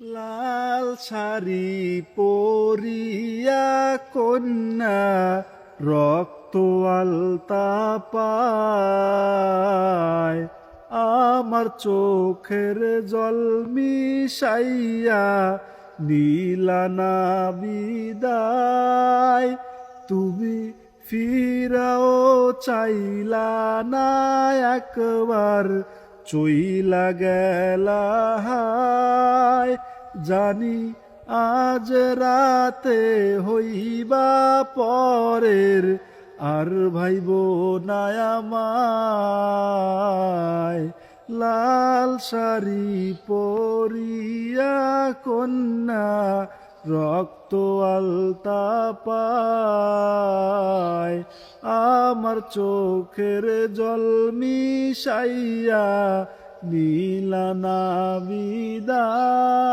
লাল শাড়ি পরিয়া কন্যা, রক্ত আলতা পায়। আমার চোখের জল মিশাইয়া নীলানা বিদায় তুমি ফিরাও চাইলা না একবার চইলা গেলা জানি আজ রাতে হইবা পরের আর ভাইব নায়ামায় লাল শাড়ি পরিয়া কন্যা রক্ত আলতা পায় আমার চোখের জল মিশাইয়া নীলানা বিদায়।